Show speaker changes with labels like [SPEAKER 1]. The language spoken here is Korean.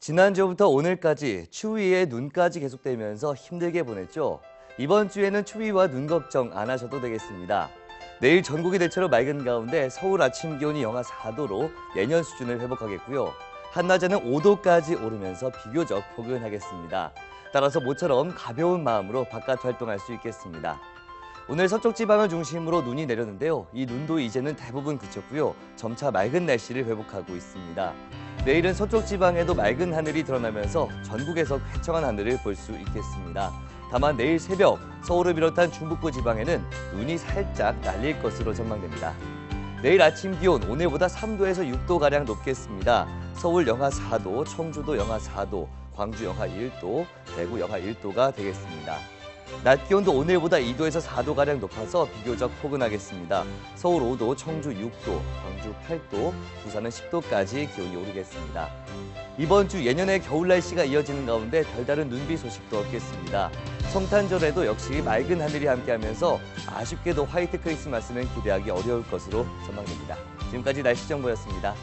[SPEAKER 1] 지난주부터 오늘까지 추위에 눈까지 계속되면서 힘들게 보냈죠. 이번 주에는 추위와 눈 걱정 안 하셔도 되겠습니다. 내일 전국이 대체로 맑은 가운데 서울 아침 기온이 영하 4도로 예년 수준을 회복하겠고요. 한낮에는 5도까지 오르면서 비교적 포근하겠습니다. 따라서 모처럼 가벼운 마음으로 바깥 활동할 수 있겠습니다. 오늘 서쪽 지방을 중심으로 눈이 내렸는데요. 이 눈도 이제는 대부분 그쳤고요. 점차 맑은 날씨를 회복하고 있습니다. 내일은 서쪽 지방에도 맑은 하늘이 드러나면서 전국에서 쾌청한 하늘을 볼 수 있겠습니다. 다만 내일 새벽 서울을 비롯한 중북부 지방에는 눈이 살짝 날릴 것으로 전망됩니다. 내일 아침 기온 오늘보다 3도에서 6도 가량 높겠습니다. 서울 영하 4도, 청주도 영하 4도, 광주 영하 1도, 대구 영하 1도가 되겠습니다. 낮 기온도 오늘보다 2도에서 4도 가량 높아서 비교적 포근하겠습니다. 서울 5도, 청주 6도, 광주 8도, 부산은 10도까지 기온이 오르겠습니다. 이번 주 예년의 겨울 날씨가 이어지는 가운데 별다른 눈비 소식도 없겠습니다. 성탄절에도 역시 맑은 하늘이 함께하면서 아쉽게도 화이트 크리스마스는 기대하기 어려울 것으로 전망됩니다. 지금까지 날씨 정보였습니다.